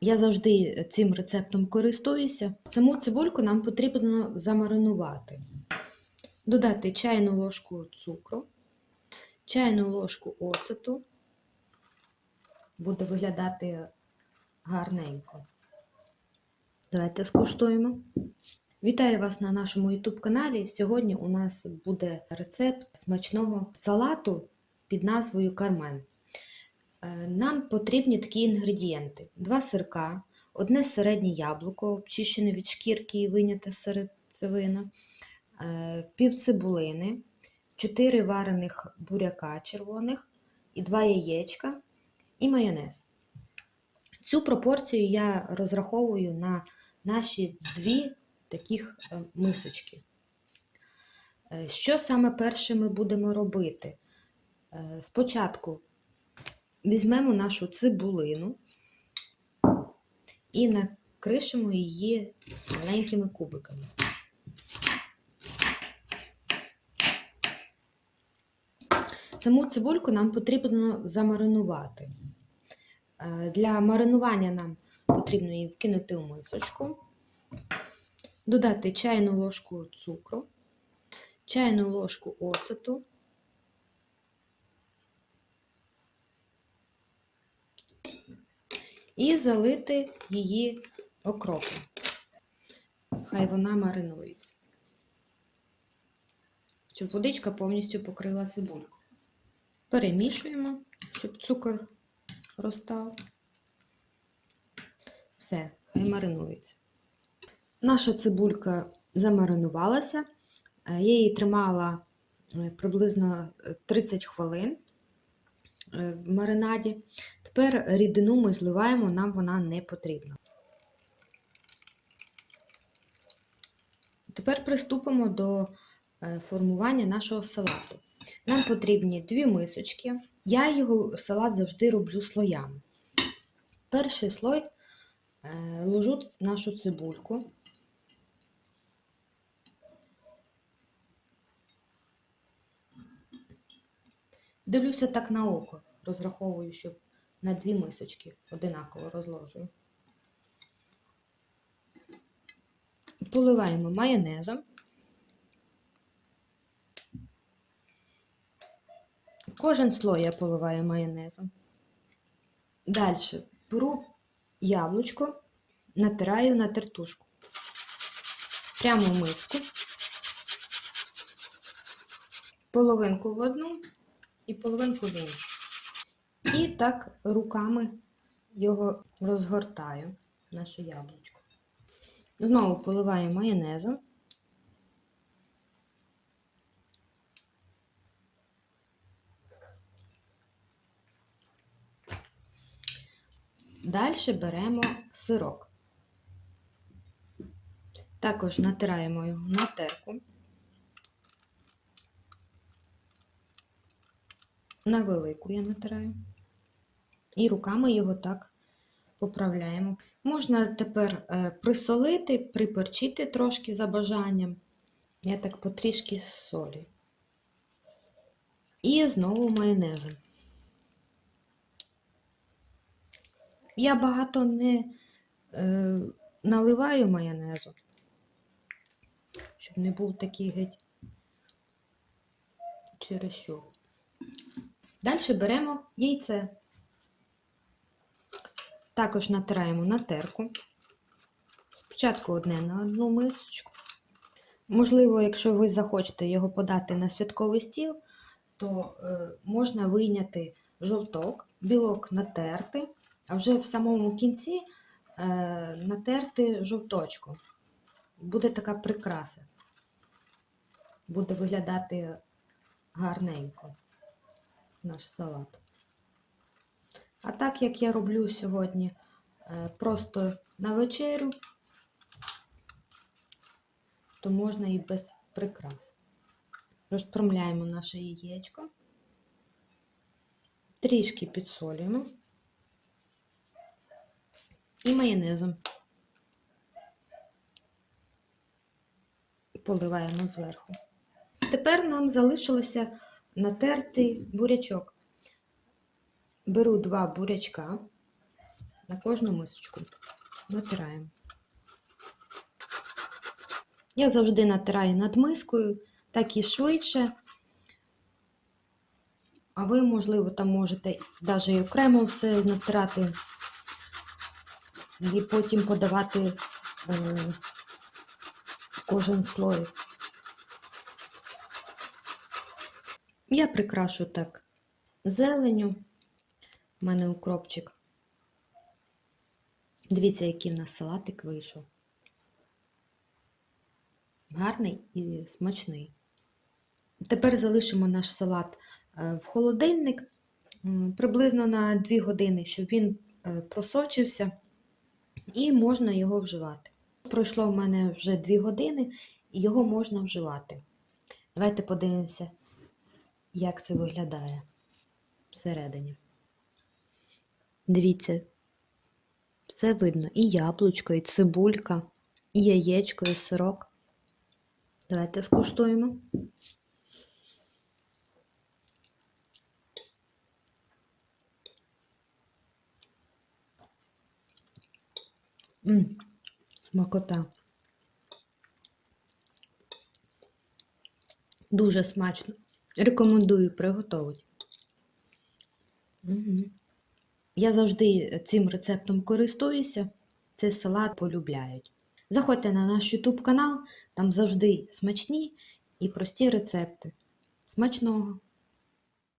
Я завжди цим рецептом користуюся. Саму цибульку нам потрібно замаринувати. Додати чайну ложку цукру, чайну ложку оцету. Буде виглядати гарненько. Давайте скуштуємо. Вітаю вас на нашому YouTube каналі. Сьогодні у нас буде рецепт смачного салату під назвою Кармен. Е, Нам потрібні такі інгредієнти: два сирка, одне середнє яблуко, обчищене від шкірки і виняте серцевина, е, пів цибулини, 4 варених буряка червоних і 2 яєчка і майонез. Цю пропорцію я розраховую на наші дві таких е, мисочки. Що саме перше ми будемо робити? Спочатку візьмемо нашу цибулину і накришимо її маленькими кубиками. Саму цибульку нам потрібно замаринувати. Е, Для маринування нам потрібно її вкинути в мисочку, додати чайну ложку цукру, чайну ложку оцету, і залити її окропом. Хай вона маринується, щоб водичка повністю покрила цибульку. Перемішуємо, щоб цукор розтав. Все, хай маринується. Наша цибулька замаринувалася. Е, Я її тримала е, приблизно е, 30 хвилин е, в маринаді. Тепер рідину ми зливаємо, нам вона не потрібна. Тепер приступимо до е, формування нашого салату. Нам потрібні дві мисочки. Я його салат завжди роблю слоями. Перший слой е, ложу нашу цибульку. Дивлюся так на око, розраховую, щоб на дві мисочки одинаково розложую. Поливаємо майонезом. Кожен слой я поливаю майонезом. Далі беру яблучко, натираю на тертушку. Прямо в миску. Половинку в одну і половинку в іншу. І так руками його розгортаю, наше яблучко. Знову поливаю майонезом. Далі беремо сирок. Також натираємо його на терку. На велику я натираю. І руками його так поправляємо. Можна тепер е, присолити, приперчити трошки за бажанням. Я так потрішки солі. І знову майонезом. Я багато не е, наливаю майонезу, щоб не був такий геть через що. Далі беремо яйце. Також натираємо на терку. Спочатку одне на одну мисочку. Можливо, якщо ви захочете його подати на святковий стіл, то е, можна вийняти жовток, білок натерти, а вже в самому кінці е, натерти жовточку. Буде така прикраса. Буде виглядати гарненько наш салат. А так як я роблю сьогодні е, просто на вечерю, то можна і без прикрас. Розпромляємо наше яєчко, трішки підсолюємо і майонезом. Поливаємо зверху. Тепер нам залишилося натертий бурячок. Беру два бурячка, на кожну мисочку. Натираємо. Я завжди натираю над мискою, так і швидше. А ви, можливо, там можете навіть і окремо все натирати і потім подавати е, кожен слой. Я прикрашу так зеленю. У мене укропчик. Дивіться, який в нас салатик вийшов. Гарний і смачний. Тепер залишимо наш салат е, в холодильник приблизно на 2 години, щоб він е, просочився і можна його вживати. Пройшло в мене вже 2 години, і його можна вживати. Давайте подивимося, як це виглядає всередині. Дивіться, все видно: і яблучко, і цибулька, і яєчко, і сирок. Давайте скуштуємо. М, смакота. Дуже смачно. Рекомендую приготувати. Угу. Я завжди цим рецептом користуюся. Цей салат полюбляють. Заходьте на наш YouTube канал, там завжди смачні і прості рецепти. Смачного!